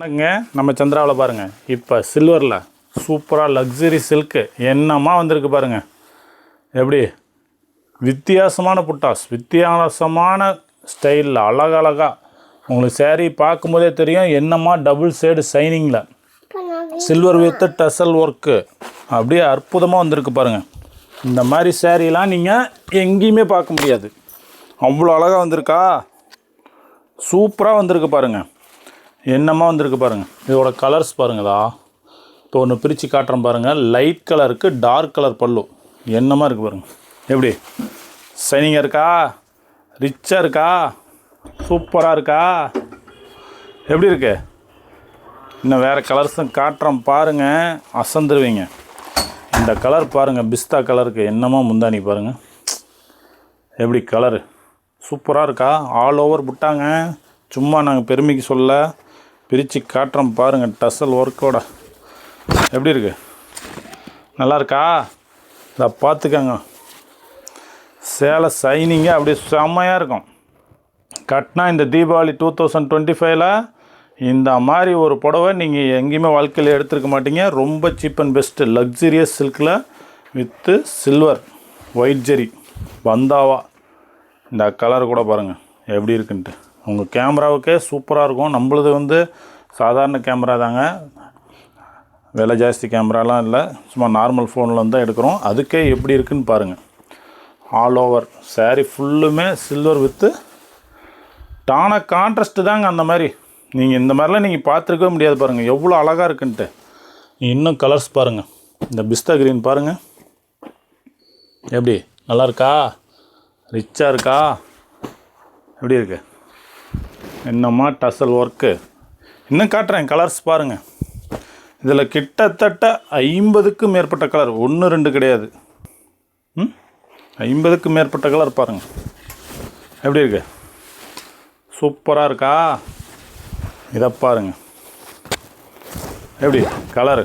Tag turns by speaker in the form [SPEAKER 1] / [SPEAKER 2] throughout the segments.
[SPEAKER 1] வணக்கங்க நம்ம சந்திராவில் பாருங்கள் இப்போ சில்வரில் சூப்பராக லக்ஸரி சில்க்கு என்னமா வந்திருக்கு பாருங்கள் எப்படி? வித்தியாசமான புட்டாஸ் வித்தியாசமான ஸ்டைலில் அழகழகாக உங்களுக்கு சேரீ பார்க்கும்போதே தெரியும் என்னம்மா டபுள் ஷேடு ஷைனிங்கில் சில்வர் வித் டசல் ஒர்க்கு அப்படியே அற்புதமாக வந்திருக்கு பாருங்கள் இந்த மாதிரி சேரீலாம் நீங்கள் எங்கேயுமே பார்க்க முடியாது. அவ்வளோ அழகாக வந்திருக்கா? சூப்பராக வந்திருக்கு பாருங்கள் என்னமாக வந்திருக்கு பாருங்கள் இதோட கலர்ஸ் பாருங்களா இப்போ ஒன்று பிரித்து காட்டுறேன் பாருங்கள் லைட் கலருக்கு டார்க் கலர் பல்லு. என்னமாக இருக்குது பாருங்கள் எப்படி? சைனிங்காக இருக்கா? ரிச்சாக இருக்கா? சூப்பராக இருக்கா? எப்படி இருக்கு? இன்னும் வேறு கலர்ஸும் காட்டுறோம் பாருங்கள் அசந்துருவீங்க. இந்த கலர் பாருங்கள் பிஸ்தா கலருக்கு என்னமோ முந்தானி பாருங்கள் எப்படி கலரு சூப்பராக இருக்கா? ஆல் ஓவர் விட்டாங்க சும்மா நாங்கள் பெருமைக்கு சொல்ல பிரித்து காட்டுறோம் பாருங்கள் டசல் ஒர்க்கோட எப்படி இருக்கு? நல்லா இருக்கா? இதை பார்த்துக்கங்க சேலை சைனிங்காக அப்படியே செம்மையாக இருக்கும். கட்டினா இந்த தீபாவளி டூ தௌசண்ட் டுவெண்ட்டி ஃபைவ்ல இந்த மாதிரி ஒரு புடவை நீங்கள் எங்கேயுமே வாழ்க்கையில் எடுத்துருக்க மாட்டீங்க. ரொம்ப சீப் அண்ட் பெஸ்ட்டு லக்ஸுரியஸ் சில்கில் வித்து சில்வர் ஒயிட் ஜெரி வந்தாவா இந்த கலர் கூட பாருங்கள் எப்படி இருக்குன்ட்டு. உங்கள் கேமராவுக்கே சூப்பராக இருக்கும். நம்மளது வந்து சாதாரண கேமரா தாங்க. விலை ஜாஸ்தி கேமராலாம் இல்லை. சும்மா நார்மல் ஃபோனில் தான் எடுக்கிறோம். அதுக்கே எப்படி இருக்குன்னு பாருங்கள் ஆல் ஓவர் சாரீ ஃபுல்லுமே சில்வர் வித்து டான கான்ட்ராஸ்ட்டு தாங்க அந்த மாதிரி. நீங்கள் இந்த மாதிரிலாம் நீங்கள் பார்த்துருக்கவே முடியாது பாருங்கள் எவ்வளோ அழகாக இருக்குன்ட்டு. இன்னும் கலர்ஸ் பாருங்கள் இந்த பிஸ்தா கிரீன் பாருங்கள் எப்படி? நல்லா இருக்கா? ரிச்சாக இருக்கா? எப்படி இருக்கு? என்னம்மா டசல் ஒர்க்கு இன்னும் காட்டுறேன் கலர்ஸ் பாருங்கள் இதில் கிட்டத்தட்ட ஐம்பதுக்கும் மேற்பட்ட கலர் ஒன்று ரெண்டு கிடையாது. ம்? ஐம்பதுக்கும் மேற்பட்ட கலர் பாருங்கள் எப்படி இருக்கு? சூப்பராக இருக்கா? இதை பாருங்க. எப்படி? கலரு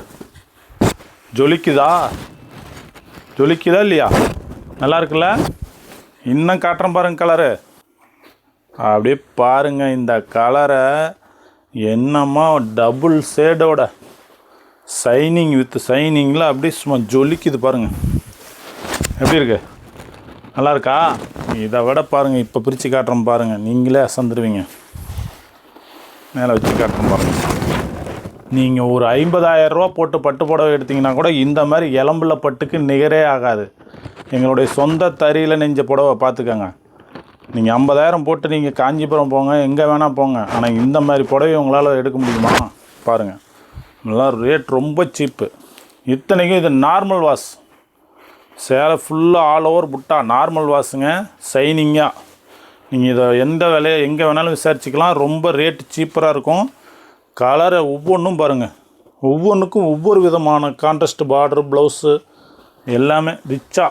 [SPEAKER 1] ஜொலிக்குதா? ஜொலிக்குதா இல்லையா? நல்லா இருக்குல்ல? இன்னும் காட்டுறேன் பாருங்கள் கலரு அப்படியே பாருங்க இந்த கலரை. என்னம்மா டபுள் ஷேடோட சைனிங் வித் சைனிங்கில் அப்படியே சும்மா ஜொலிக்குது பாருங்கள் எப்படி இருக்கு? நல்லா இருக்கா? இதை விட பாருங்கள் இப்போ பிரித்து காட்டுறோம் பாருங்கள் நீங்களே அசந்துருவீங்க. மேலே வச்சு காட்டுறோம் பாருங்கள் நீங்கள் ஒரு 50000 ரூபா போட்டு பட்டு புடவை எடுத்தீங்கன்னா கூட இந்த மாதிரி இளம்புல பட்டுக்கு நிகரே ஆகாது. எங்களுடைய சொந்த தறியில் நெஞ்ச புடவை பார்த்துக்கோங்க. நீங்கள் ஐம்பதாயிரம் போட்டு நீங்கள் காஞ்சிபுரம் போங்க எங்கே வேணால் போங்க. ஆனால் இந்த மாதிரி புடவை உங்களால் எடுக்க முடியுமா? பாருங்கள் இதெல்லாம் ரேட் ரொம்ப சீப்பு இத்தனைக்கும் இது நார்மல் வாஷ் சேலை ஃபுல்லாக ஆல் ஓவர் புட்டா. நார்மல் வாஷுங்க சைனிங்காக நீங்கள் இதை எந்த விலையை எங்கே வேணாலும் விசாரிச்சுக்கலாம். ரொம்ப ரேட்டு சீப்பராக இருக்கும். கலரை ஒவ்வொன்றும் பாருங்கள் ஒவ்வொன்றுக்கும் ஒவ்வொரு விதமான கான்ட்ராஸ்ட் பார்டர் ப்ளவுஸு எல்லாமே ரிச்சாக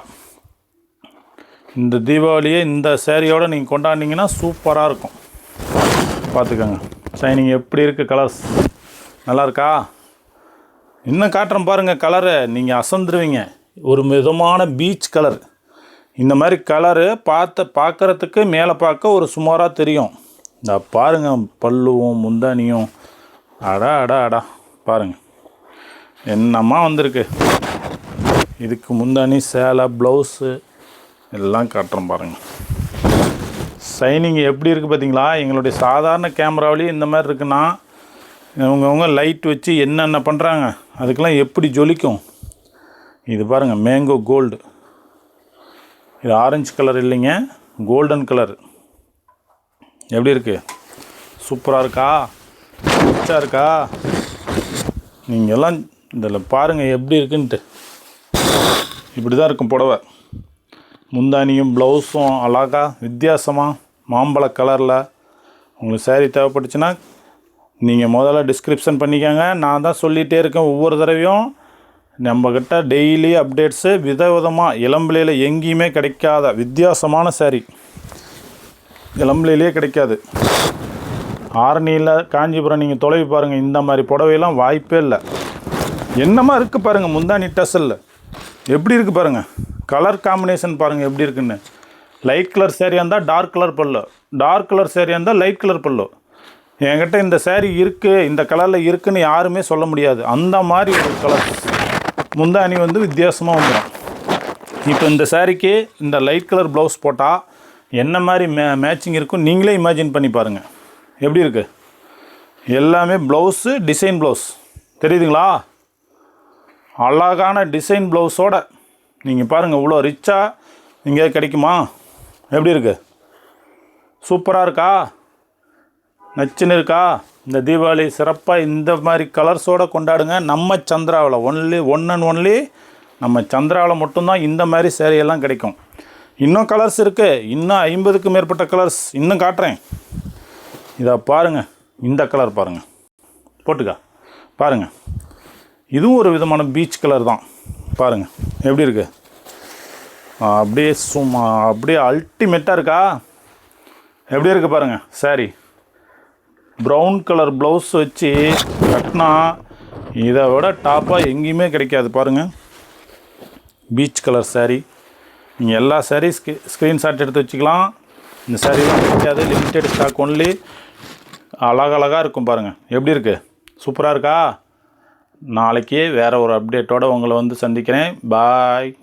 [SPEAKER 1] இந்த தீபாவளியை இந்த சேரீயோடு நீங்கள் கொண்டாடினீங்கன்னா சூப்பராக இருக்கும். பார்த்துக்கோங்க ஷைனிங் எப்படி இருக்குது கலர்ஸ் நல்லாயிருக்கா இன்னும் காட்டுறேன் பாருங்கள் கலரு நீங்கள் அசந்துருவீங்க. ஒரு மிதமான பீச் கலர் இந்த மாதிரி கலரு பார்த்த பார்க்குறதுக்கு மேலே பார்க்க ஒரு சுமாராக தெரியும். இந்த பாருங்க பல்லுவும் முந்தானியும். அடா அடா அடா. பாருங்கள் என்னம்மா வந்திருக்கு? இதுக்கு முந்தானி சேலை ப்ளவுஸு எல்லாம் காட்டுறோம் பாருங்கள் சைனிங் எப்படி இருக்குது பார்த்தீங்களா எங்களுடைய சாதாரண கேமராவிலேயே இந்த மாதிரி இருக்குன்னா இவங்கவுங்க லைட் வச்சு என்னென்ன பண்ணுறாங்க அதுக்கெல்லாம் எப்படி ஜொலிக்கும்? இது பாருங்கள் மேங்கோ கோல்டு இது ஆரஞ்சு கலர் இல்லைங்க கோல்டன் கலர் எப்படி இருக்குது சூப்பராக இருக்கா? ரிச்சாக இருக்கா? நீங்கள் எல்லாம் இதில் பாருங்கள் எப்படி இருக்குன்ட்டு. இப்படி தான் இருக்கும் புடவை. முந்தானியும் ப்ளவுஸும் அழகா வித்தியாசமாக மாம்பழ கலரில் உங்களுக்கு சேரீ தேவைப்பட்டுச்சுன்னா நீங்கள் முதல்ல டிஸ்கிரிப்ஷன் பண்ணிக்கோங்க. நான் தான் சொல்லிகிட்டே இருக்கேன் ஒவ்வொரு தடவையும். நம்மக்கிட்ட டெய்லி அப்டேட்ஸு விதவிதமாக இளம்பிள்ளையில் எங்கேயுமே கிடைக்காத வித்தியாசமான சேரீ இளம்பிள்ளையிலே கிடைக்காது. ஆரணியில் காஞ்சிபுரம் நீங்கள் தொலைவி பாருங்கள் இந்த மாதிரி புடவையெல்லாம் வாய்ப்பே இல்லை. என்னமா இருக்குது பாருங்கள் முந்தானி டசலில் எப்படி இருக்குது பாருங்கள் கலர் காம்பினேஷன் பாருங்கள் எப்படி இருக்குன்னு. லைட் கலர் சேரியாக இருந்தால் டார்க் கலர் பல்லு. டார்க் கலர் சேரீயாக இருந்தால் லைட் கலர் பல்லு. என்கிட்ட இந்த சேரீ இருக்குது இந்த கலரில் இருக்குதுன்னு யாருமே சொல்ல முடியாது. அந்த மாதிரி ஒரு கலர் முந்தாணி வந்து வித்தியாசமாக வந்துடும் இப்போ இந்த சேரீக்கு இந்த லைட் கலர் ப்ளவுஸ் போட்டால் என்ன மாதிரி மே மேட்சிங் இருக்கும் நீங்களே இமேஜின் பண்ணி பாருங்கள் எப்படி இருக்குது எல்லாமே ப்ளவுஸு டிசைன் ப்ளவுஸ் தெரியுதுங்களா? அழகான டிசைன் ப்ளவுஸோட நீங்கள் பாருங்கள் இவ்வளோ ரிச்சாக இங்கே கிடைக்குமா? எப்படி இருக்குது சூப்பராக இருக்கா? நச்சுன்னு இருக்கா? இந்த தீபாவளி சிறப்பாக இந்த மாதிரி கலர்ஸோடு கொண்டாடுங்க. நம்ம சந்திராவில் ஒன்லி ஒன் அண்ட் ஒன்லி நம்ம சந்திராவில் மட்டும்தான் இந்த மாதிரி சேரையெல்லாம் கிடைக்கும். இன்னும் கலர்ஸ் இருக்குது இன்னும் ஐம்பதுக்கு மேற்பட்ட கலர்ஸ் இன்னும் காட்டுறேன். இதை பாருங்கள் இந்த கலர் பாருங்கள் போட்டுக்கா. பாருங்கள் இதுவும் ஒரு விதமான பீச் கலர் தான். பாருங்கள் எப்படி இருக்கு? அப்படியே சும்மா அப்படியே அல்டிமேட்டாக இருக்கா? எப்படி இருக்கு பாருங்கள் சாரி ப்ரௌன் கலர் ப்ளவுஸ் வச்சு கட்டினா இதை விட டாப்பாக எங்கேயுமே கிடைக்காது பாருங்கள் பீச் கலர் சாரீ நீங்கள் எல்லா சாரீ ஸ்கி ஸ்க்ரீன்ஷாட் எடுத்து வச்சுக்கலாம். இந்த சாரீலாம் கிடைக்காது லிமிட்டெட் ஸ்டாக் ஒன்லி அழகழகாக இருக்கும் பாருங்கள் எப்படி இருக்குது சூப்பராக இருக்கா? நாளைக்கே வேறு ஒரு அப்டேட்டோடு உங்களை வந்து சந்திக்கிறேன். பாய்